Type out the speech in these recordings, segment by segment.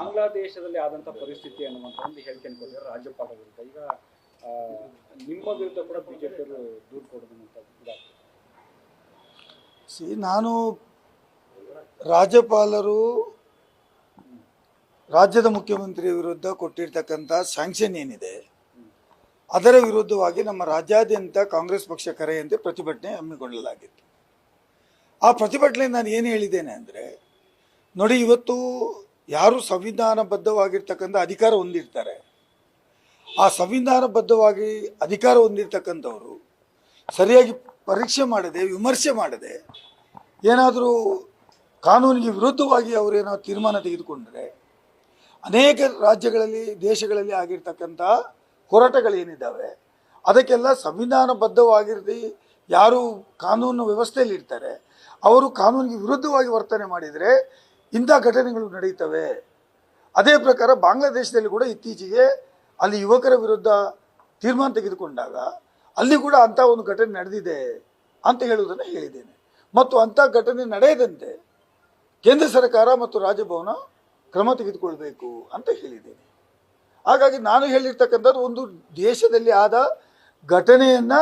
ಬಾಂಗ್ಲಾದೇಶದಲ್ಲಿ ಆದಂತ ಪರಿಸ್ಥಿತಿ ಅನ್ನುವಂತ ಒಂದು ಹೇಳಿಕೆಯನ್ನು ಕೊಟ್ಟಿದ್ದಾರೆ ರಾಜ್ಯಪಾಲ ವಿರುದ್ಧ. ಈಗ ನಿಮ್ಮ ವಿರುದ್ಧ ಕೂಡ ಬಿಜೆಪಿಯವರು ದೂರು ಇದಾಗ್ತದೆ. ಸಿ, ನಾನು ರಾಜ್ಯಪಾಲರು ರಾಜ್ಯದ ಮುಖ್ಯಮಂತ್ರಿ ವಿರುದ್ಧ ಕೊಟ್ಟಿರ್ತಕ್ಕಂಥ ಸ್ಯಾಂಕ್ಷನ್ ಏನಿದೆ, ಅದರ ವಿರುದ್ಧವಾಗಿ ನಮ್ಮ ರಾಜ್ಯಾದ್ಯಂತ ಕಾಂಗ್ರೆಸ್ ಪಕ್ಷ ಕರೆಯಂತೆ ಪ್ರತಿಭಟನೆ ಹಮ್ಮಿಕೊಳ್ಳಲಾಗಿತ್ತು. ಆ ಪ್ರತಿಭಟನೆ ನಾನು ಏನು ಹೇಳಿದ್ದೇನೆ ಅಂದರೆ, ನೋಡಿ ಇವತ್ತು ಯಾರು ಸಂವಿಧಾನಬದ್ಧವಾಗಿರ್ತಕ್ಕಂಥ ಅಧಿಕಾರ ಹೊಂದಿರ್ತಾರೆ. ಆ ಸಂವಿಧಾನಬದ್ಧವಾಗಿ ಅಧಿಕಾರ ಹೊಂದಿರ್ತಕ್ಕಂಥವರು ಸರಿಯಾಗಿ ಪರೀಕ್ಷೆ ಮಾಡದೆ, ವಿಮರ್ಶೆ ಮಾಡದೆ, ಏನಾದರೂ ಕಾನೂನಿಗೆ ವಿರುದ್ಧವಾಗಿ ಅವರೇನೋ ತೀರ್ಮಾನ ತೆಗೆದುಕೊಂಡರೆ, ಅನೇಕ ರಾಜ್ಯಗಳಲ್ಲಿ, ದೇಶಗಳಲ್ಲಿ ಆಗಿರ್ತಕ್ಕಂಥ ಹೋರಾಟಗಳೇನಿದ್ದಾವೆ, ಅದಕ್ಕೆಲ್ಲ ಸಂವಿಧಾನಬದ್ಧವಾಗಿರದೆ ಯಾರು ಕಾನೂನು ವ್ಯವಸ್ಥೆಯಲ್ಲಿ ಇರ್ತಾರೆ ಅವರು ಕಾನೂನಿಗೆ ವಿರುದ್ಧವಾಗಿ ವರ್ತನೆ ಮಾಡಿದರೆ ಇಂಥ ಘಟನೆಗಳು ನಡೆಯುತ್ತವೆ. ಅದೇ ಪ್ರಕಾರ ಬಾಂಗ್ಲಾದೇಶದಲ್ಲಿ ಕೂಡ ಇತ್ತೀಚೆಗೆ ಅಲ್ಲಿ ಯುವಕರ ವಿರುದ್ಧ ತೀರ್ಮಾನ ತೆಗೆದುಕೊಂಡಾಗ ಅಲ್ಲಿ ಕೂಡ ಅಂಥ ಒಂದು ಘಟನೆ ನಡೆದಿದೆ ಅಂತ ಹೇಳುವುದನ್ನು ಹೇಳಿದ್ದೇನೆ. ಮತ್ತು ಅಂಥ ಘಟನೆ ನಡೆಯದಂತೆ ಕೇಂದ್ರ ಸರ್ಕಾರ ಮತ್ತು ರಾಜಭವನ ಕ್ರಮ ತೆಗೆದುಕೊಳ್ಬೇಕು ಅಂತ ಹೇಳಿದ್ದೇನೆ. ಹಾಗಾಗಿ ನಾನು ಹೇಳಿರ್ತಕ್ಕಂಥದ್ದು ಒಂದು ದೇಶದಲ್ಲಿ ಆದ ಘಟನೆಯನ್ನು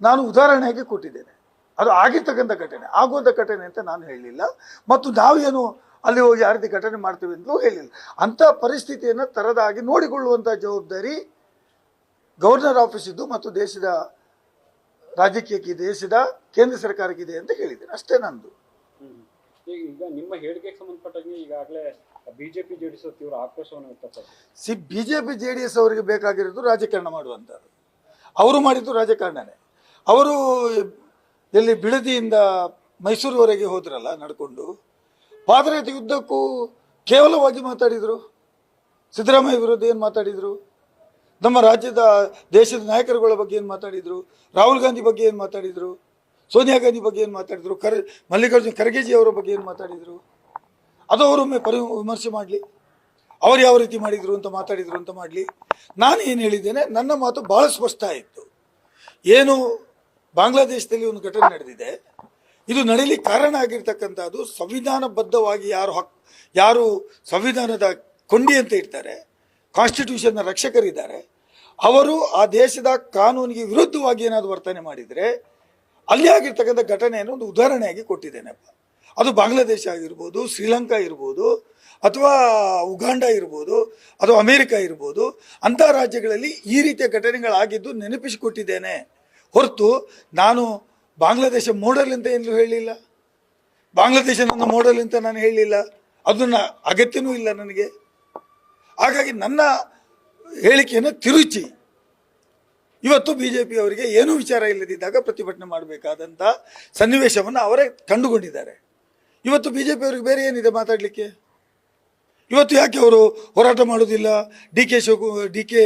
ನಾನು ಉದಾಹರಣೆಯಾಗಿ ಕೊಟ್ಟಿದ್ದೇನೆ. ಅದು ಆಗಿರ್ತಕ್ಕಂಥ ಘಟನೆ. ಆಗುವಂಥ ಘಟನೆ ಅಂತ ನಾನು ಹೇಳಲಿಲ್ಲ. ಮತ್ತು ನಾವೇನು ಅಲ್ಲಿ ಹೋಗಿ ಯಾವ ರೀತಿ ಘಟನೆ ಮಾಡ್ತೀವಿ ಅಂತಲೂ ಹೇಳಿಲ್ಲ. ಅಂಥ ಪರಿಸ್ಥಿತಿಯನ್ನು ತರದಾಗಿ ನೋಡಿಕೊಳ್ಳುವಂಥ ಜವಾಬ್ದಾರಿ ಗವರ್ನರ್ ಆಫೀಸಿದ್ದು ಮತ್ತು ದೇಶದ ರಾಜಕೀಯಕ್ಕೆ ದೇಶದ ಕೇಂದ್ರ ಸರ್ಕಾರಕ್ಕಿದೆ ಅಂತ ಹೇಳಿದ್ದೇನೆ. ಅಷ್ಟೇ ನಂದು. ಈಗ ನಿಮ್ಮ ಹೇಳಿಕೆಗೆ ಸಂಬಂಧಪಟ್ಟಂಗೆ ಈಗಾಗಲೇ ಬಿಜೆಪಿ ಜೆಡಿಎಸ್ ತೀವ್ರ ಆಕ್ರೋಶವನ್ನು ವ್ಯಕ್ತಪಡಿಸಿದೆ C B J P J D S ಅವರಿಗೆ ಬೇಕಾಗಿರೋದು ರಾಜಕಾರಣ ಮಾಡುವಂಥದ್ದು. ಅವರು ಮಾಡಿದ್ದು ರಾಜಕಾರಣನೇ. ಅವರು ಎಲ್ಲಿ ಬಿಡದಿಯಿಂದ ಮೈಸೂರುವರೆಗೆ ಹೋದ್ರಲ್ಲ ನಡ್ಕೊಂಡು. ಪಾದರಥಿ ಯುದ್ಧಕ್ಕೂ ಕೇವಲವಾಗಿ ಮಾತಾಡಿದರು. ಸಿದ್ದರಾಮಯ್ಯ ವಿರುದ್ಧ ಏನು ಮಾತಾಡಿದರು? ನಮ್ಮ ರಾಜ್ಯದ ದೇಶದ ನಾಯಕರುಗಳ ಬಗ್ಗೆ ಏನು ಮಾತಾಡಿದರು? ರಾಹುಲ್ ಗಾಂಧಿ ಬಗ್ಗೆ ಏನು ಮಾತಾಡಿದರು? ಸೋನಿಯಾ ಗಾಂಧಿ ಬಗ್ಗೆ ಏನು ಮಾತಾಡಿದರು? ಕರ್, ಮಲ್ಲಿಕಾರ್ಜುನ್ ಖರ್ಗೆಜಿ ಅವರ ಬಗ್ಗೆ ಏನು ಮಾತಾಡಿದರು? ಅದು ಅವರೊಮ್ಮೆ ಪರಿ, ವಿಮರ್ಶೆ ಮಾಡಲಿ. ಅವರು ಯಾವ ರೀತಿ ಮಾಡಿದರು ಅಂತ ಮಾತಾಡಿದರು ಅಂತ ಮಾಡಲಿ. ನಾನು ಏನು ಹೇಳಿದ್ದೇನೆ, ನನ್ನ ಮಾತು ಭಾಳ ಸ್ಪಷ್ಟ ಆಯಿತು. ಏನು ಬಾಂಗ್ಲಾದೇಶದಲ್ಲಿ ಒಂದು ಘಟನೆ ನಡೆದಿದೆ. ಇದು ನಡೀಲಿಕ್ಕೆ ಕಾರಣ ಆಗಿರ್ತಕ್ಕಂಥದ್ದು ಸಂವಿಧಾನಬದ್ಧವಾಗಿ ಯಾರು ಹಕ್, ಯಾರು ಸಂವಿಧಾನದ ಕೊಂಡಿ ಅಂತ ಇರ್ತಾರೆ ಕಾನ್ಸ್ಟಿಟ್ಯೂಷನ್ನ ರಕ್ಷಕರಿದ್ದಾರೆ. ಅವರು ಆ ದೇಶದ ಕಾನೂನಿಗೆ ವಿರುದ್ಧವಾಗಿ ಏನಾದರೂ ವರ್ತನೆ ಮಾಡಿದರೆ ಅಲ್ಲಿ ಆಗಿರ್ತಕ್ಕಂಥ ಘಟನೆಯನ್ನು ಒಂದು ಉದಾಹರಣೆಯಾಗಿ ಕೊಟ್ಟಿದ್ದೇನೆಪ್ಪ ಅದು ಬಾಂಗ್ಲಾದೇಶ ಆಗಿರ್ಬೋದು, ಶ್ರೀಲಂಕಾ ಇರ್ಬೋದು, ಅಥವಾ ಉಗಾಂಡ ಇರ್ಬೋದು, ಅಥವಾ ಅಮೇರಿಕಾ ಇರ್ಬೋದು, ಅಂಥ ರಾಜ್ಯಗಳಲ್ಲಿ ಈ ರೀತಿಯ ಘಟನೆಗಳಾಗಿದ್ದು ನೆನಪಿಸಿಕೊಟ್ಟಿದ್ದೇನೆ. ಹೊರತು ನಾನು ಬಾಂಗ್ಲಾದೇಶ ಮೋಡಲ್ ಅಂತ ಏನು ಹೇಳಿಲ್ಲ? ಬಾಂಗ್ಲಾದೇಶ ನನ್ನ ಮೋಡಲ್ ಅಂತ ನಾನು ಹೇಳಲಿಲ್ಲ ಅದನ್ನ ಅಗತ್ಯನೂ ಇಲ್ಲ ನನಗೆ. ಹಾಗಾಗಿ ನನ್ನ ಹೇಳಿಕೆಯನ್ನು ತಿರುಚಿ. ಇವತ್ತು ಬಿ ಜೆ ಅವರಿಗೆ ಏನೂ ವಿಚಾರ ಇಲ್ಲದಿದ್ದಾಗ ಪ್ರತಿಭಟನೆ ಮಾಡಬೇಕಾದಂಥ ಸನ್ನಿವೇಶವನ್ನು ಅವರೇ ಕಂಡುಕೊಂಡಿದ್ದಾರೆ. ಇವತ್ತು ಬಿ ಜೆ ಅವರಿಗೆ ಬೇರೆ ಏನಿದೆ ಮಾತಾಡಲಿಕ್ಕೆ? ಇವತ್ತು ಯಾಕೆ ಅವರು ಹೋರಾಟ ಮಾಡೋದಿಲ್ಲ? D K ಶಿವಕು D K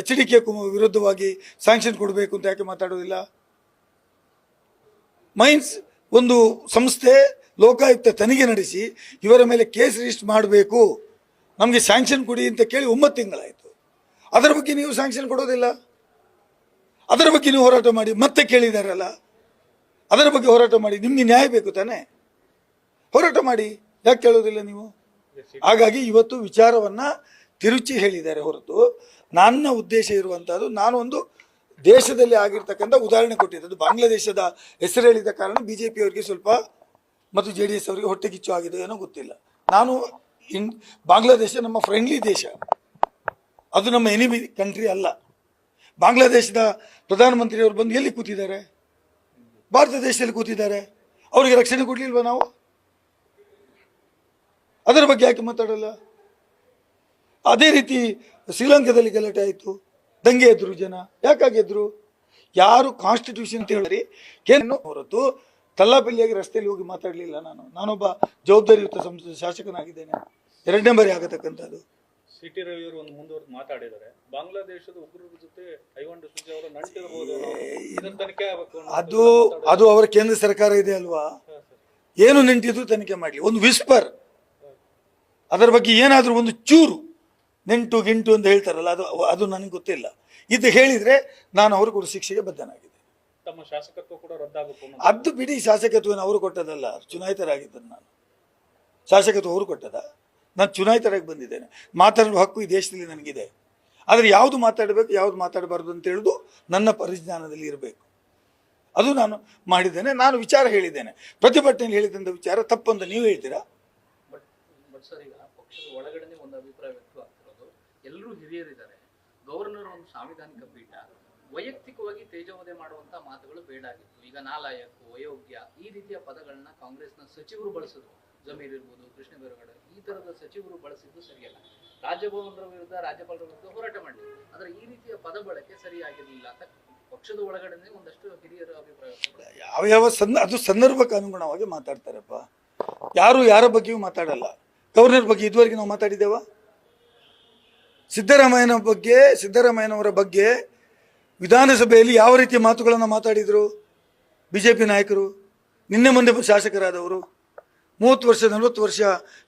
H D K ವಿರುದ್ಧವಾಗಿ ಸ್ಯಾಂಕ್ಷನ್ ಕೊಡಬೇಕು ಅಂತ ಯಾಕೆ ಮಾತಾಡೋದಿಲ್ಲ? ಮೈನ್ಸ್ ಒಂದು ಸಂಸ್ಥೆ ಲೋಕಾಯುಕ್ತ ತನಿಖೆ ನಡೆಸಿ ಇವರ ಮೇಲೆ ಕೇಸ್ ರಿಜಿಸ್ಟರ್ ಮಾಡಬೇಕು. ನಮಗೆ ಸ್ಯಾಂಕ್ಷನ್ ಕೊಡಿ ಅಂತ ಕೇಳಿ ಒಂಬತ್ತು ತಿಂಗಳಾಯಿತು. ಅದರ ಬಗ್ಗೆ ನೀವು ಸ್ಯಾಂಕ್ಷನ್ ಕೊಡೋದಿಲ್ಲ. ಅದರ ಬಗ್ಗೆ ನೀವು ಹೋರಾಟ ಮಾಡಿ ಮತ್ತೆ ಕೇಳಿದಾರಲ್ಲ. ಅದರ ಬಗ್ಗೆ ಹೋರಾಟ ಮಾಡಿ ನಿಮಗೆ ನ್ಯಾಯ ಬೇಕು ತಾನೆ? ಹೋರಾಟ ಮಾಡಿ. ಯಾಕೆ ಕೇಳೋದಿಲ್ಲ ನೀವು? ಹಾಗಾಗಿ ಇವತ್ತು ವಿಚಾರವನ್ನ ತಿರುಚಿ ಹೇಳಿದ್ದಾರೆ ಹೊರತು ನನ್ನ ಉದ್ದೇಶ ಇರುವಂತಹದ್ದು ನಾನು ಒಂದು ದೇಶದಲ್ಲಿ ಆಗಿರ್ತಕ್ಕಂಥ ಉದಾಹರಣೆ ಕೊಟ್ಟಿದ್ದು ಬಾಂಗ್ಲಾದೇಶದ ಹೆಸರು ಹೇಳಿದ ಕಾರಣ ಬಿ ಜೆ ಅವರಿಗೆ ಸ್ವಲ್ಪ ಮತ್ತು ಜೆ ಡಿ ಎಸ್ ಅವರಿಗೆ ಹೊಟ್ಟೆ ಕಿಚ್ಚು ಆಗಿದೆ ಏನೋ ಗೊತ್ತಿಲ್ಲ. ನಾನು ಇನ್ ಬಾಂಗ್ಲಾದೇಶ ನಮ್ಮ ಫ್ರೆಂಡ್ಲಿ ದೇಶ. ಅದು ನಮ್ಮ ಎನಿಮಿ ಕಂಟ್ರಿ ಅಲ್ಲ. ಬಾಂಗ್ಲಾದೇಶದ ಪ್ರಧಾನಮಂತ್ರಿಯವರು ಬಂದು ಎಲ್ಲಿ ಕೂತಿದ್ದಾರೆ? ಭಾರತ ದೇಶದಲ್ಲಿ ಕೂತಿದ್ದಾರೆ. ಅವರಿಗೆ ರಕ್ಷಣೆ ಕೊಡಲಿಲ್ವ ನಾವು? ಅದರ ಬಗ್ಗೆ ಯಾಕೆ ಮಾತಾಡಲ್ಲ? ಅದೇ ರೀತಿ ಶ್ರೀಲಂಕಾದಲ್ಲಿ ಗಲಾಟೆ ಆಯಿತು. ದಂಗೆ ಎದ್ರು ಜನ. ಯಾಕಾಗೆದ್ರು ಯಾರು ಕಾನ್ಸ್ಟಿಟ್ಯೂಷನ್ ಅಂತ ಹೇಳಿರಿ ಏನು ಹೊರತು ತಲ್ಲಾಪಿಲ್ಲಿಯಾಗಿ ರಸ್ತೆಯಲ್ಲಿ ಹೋಗಿ ಮಾತಾಡಲಿಲ್ಲ ನಾನು. ನಾನೊಬ್ಬ ಜವಾಬ್ದಾರಿಯುತ ಸಂಸದ ಶಾಸಕನಾಗಿದ್ದೇನೆ. ಎರಡನೇ ಬಾರಿ ಆಗತಕ್ಕಂಥದ್ದು. ಸಿಟಿ ಒಂದು ಮುಂದುವರೆದು ಮಾತಾಡಿದ್ದಾರೆ. ಬಾಂಗ್ಲಾದೇಶದ ಉಗ್ರರ ಜೊತೆ ಐವಂಡ ಸುಜಿ ಅವರ ನಂಟಿರಬಹುದು ಇದನ್ನ ತನಿಖೆ ಅದು ಅದು ಅವರ ಕೇಂದ್ರ ಸರ್ಕಾರ ಇದೆ ಅಲ್ವಾ? ಏನು ನೆಂಟಿದ್ರು ತನಿಖೆ ಮಾಡಲಿ. ಒಂದು ವಿಸ್ಪರ್ ಅದರ ಬಗ್ಗೆ ಏನಾದರೂ ಒಂದು ಚೂರು ನೆಂಟು ಗಿಂಟು ಅಂತ ಹೇಳ್ತಾರಲ್ಲ ಅದು ಅದು ನನಗೆ ಗೊತ್ತಿಲ್ಲ. ಇದು ಹೇಳಿದರೆ ನಾನು ಅವರು ಕೂಡ ಶಿಕ್ಷೆಗೆ ಬದ್ಧನಾಗಿದೆ ತಮ್ಮ ಶಾಸಕತ್ವ ಕೂಡ ರದ್ದಾಗಬೇಕು ಅದು ಬಿಡಿ ಶಾಸಕತ್ವನ ಅವರು ಕೊಟ್ಟದಲ್ಲ ಚುನಾಯಿತರಾಗಿದ್ದರು ನಾನು. ಶಾಸಕತ್ವ ಅವರು ಕೊಟ್ಟದ. ನಾನು ಚುನಾಯಿತರಾಗಿ ಬಂದಿದ್ದೇನೆ. ಮಾತಾಡುವ ಹಕ್ಕು ಈ ದೇಶದಲ್ಲಿ ನನಗಿದೆ. ಆದರೆ ಯಾವುದು ಮಾತಾಡಬೇಕು ಯಾವುದು ಮಾತಾಡಬಾರ್ದು ಅಂತ ಹೇಳುದು ನನ್ನ ಪರಿಜ್ಞಾನದಲ್ಲಿ ಇರಬೇಕು. ಅದು ನಾನು ಮಾಡಿದ್ದೇನೆ ನಾನು ವಿಚಾರ ಹೇಳಿದ್ದೇನೆ. ಪ್ರತಿಭಟನೆಯಲ್ಲಿ ಹೇಳಿದಂಥ ವಿಚಾರ ತಪ್ಪಂತ ನೀವು ಹೇಳ್ತೀರಾ? ಪಕ್ಷದ ಒಳಗಡೆನೇ ಒಂದು ಅಭಿಪ್ರಾಯ ವ್ಯಕ್ತವಾಗ್ತಿರೋದು. ಎಲ್ಲರೂ ಹಿರಿಯರಿದ್ದಾರೆ. ಗವರ್ನರ್ ಒಂದು ಸಾಂವಿಧಾನಿಕ ಪೀಠ. ವೈಯಕ್ತಿಕವಾಗಿ ತೇಜೋವಧೆ ಮಾಡುವಂತ ಮಾತುಗಳು ಬೇಡಾಗಿತ್ತು ಈಗ ನಾಲಾಯಕು, ಅಯೋಗ್ಯ ಈ ರೀತಿಯ ಪದಗಳನ್ನ ಕಾಂಗ್ರೆಸ್ನ ಸಚಿವರು ಬಳಸಿದ್ರು. ಜಮೀರ್ ಇರ್ಬೋದು, ಕೃಷ್ಣ ಬೇರುಗಡೆ ಈ ತರದ ಸಚಿವರು ಬಳಸಿದ್ದು ಸರಿಯಲ್ಲ. ರಾಜಭವನರ ವಿರುದ್ಧ ರಾಜ್ಯಪಾಲರ ವಿರುದ್ಧ ಹೋರಾಟ ಮಾಡಿದ್ರು ಆದ್ರೆ ಈ ರೀತಿಯ ಪದ ಬಳಕೆ ಸರಿಯಾಗಿರಲಿಲ್ಲ ಅಂತ ಪಕ್ಷದ ಒಳಗಡೆನೆ ಒಂದಷ್ಟು ಹಿರಿಯರ ಅಭಿಪ್ರಾಯ. ಯಾವ ಯಾವ ಸಂದ ಅದು ಸಂದರ್ಭಕ್ಕೆ ಅನುಗುಣವಾಗಿ ಮಾತಾಡ್ತಾರಪ್ಪ. ಯಾರು ಯಾರ ಬಗ್ಗೆಯೂ ಮಾತಾಡಲ್ಲ. ಗವರ್ನರ್ ಬಗ್ಗೆ ಇದುವರೆಗೆ ನಾವು ಮಾತಾಡಿದ್ದೇವ? ಸಿದ್ದರಾಮಯ್ಯನ ಬಗ್ಗೆ, ಸಿದ್ದರಾಮಯ್ಯನವರ ಬಗ್ಗೆ ವಿಧಾನಸಭೆಯಲ್ಲಿ ಯಾವ ರೀತಿಯ ಮಾತುಗಳನ್ನು ಮಾತಾಡಿದರು ಬಿ ಜೆ ಪಿ ನಾಯಕರು? ನಿನ್ನೆ ಮೊನ್ನೆ ಶಾಸಕರಾದವರು. ಮೂವತ್ತು ವರ್ಷ, ನಲವತ್ತು ವರ್ಷ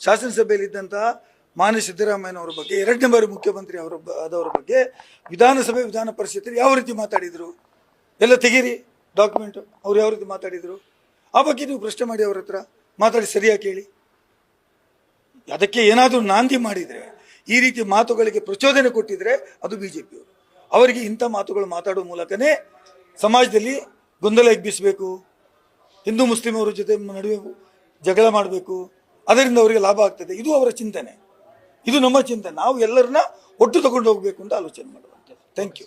ಶಾಸನಸಭೆಯಲ್ಲಿ ಇದ್ದಂತಹ ಮಾನ್ಯ ಸಿದ್ದರಾಮಯ್ಯನವರ ಬಗ್ಗೆ, ಎರಡನೇ ಬಾರಿ ಮುಖ್ಯಮಂತ್ರಿ ಅವರ ಆದವರ ಬಗ್ಗೆ ವಿಧಾನಸಭೆ ವಿಧಾನ ಪರಿಷತ್ತಲ್ಲಿ ಯಾವ ರೀತಿ ಮಾತಾಡಿದರು? ಎಲ್ಲ ತೆಗೀರಿ ಡಾಕ್ಯುಮೆಂಟು ಅವ್ರು ಯಾವ ರೀತಿ ಮಾತಾಡಿದರು? ಆ ಬಗ್ಗೆ ನೀವು ಪ್ರಶ್ನೆ ಮಾಡಿ ಅವ್ರ ಹತ್ರ. ಮಾತಾಡಿ ಸರಿಯಾಗಿ ಕೇಳಿ. ಅದಕ್ಕೆ ಏನಾದರೂ ನಾಂದಿ ಮಾಡಿದರೆ, ಈ ರೀತಿ ಮಾತುಗಳಿಗೆ ಪ್ರಚೋದನೆ ಕೊಟ್ಟಿದ್ರೆ ಅದು ಬಿ ಜೆ ಪಿಯವರು ಅವರಿಗೆ ಇಂಥ ಮಾತುಗಳು ಮಾತಾಡುವ ಮೂಲಕನೇ ಸಮಾಜದಲ್ಲಿ ಗೊಂದಲ ಎಬ್ಬಿಸಬೇಕು, ಹಿಂದೂ ಮುಸ್ಲಿಮರ ಜೊತೆ ನಡುವೆ ಜಗಳ ಮಾಡಬೇಕು, ಅದರಿಂದ ಅವರಿಗೆ ಲಾಭ ಆಗ್ತದೆ. ಇದು ಅವರ ಚಿಂತನೆ. ಇದು ನಮ್ಮ ಚಿಂತನೆ. ನಾವು ಎಲ್ಲರನ್ನ ಒಟ್ಟು ತಗೊಂಡು ಹೋಗಬೇಕು ಅಂತ ಆಲೋಚನೆ ಮಾಡುವಂಥದ್ದು. Thank you